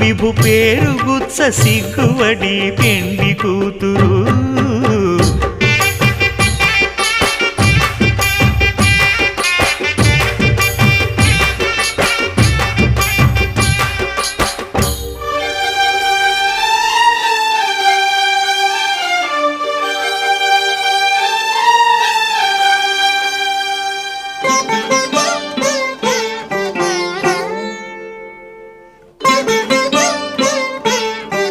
విభు పేరు గుత్స సిగ్గువడి పెండి కూతురు.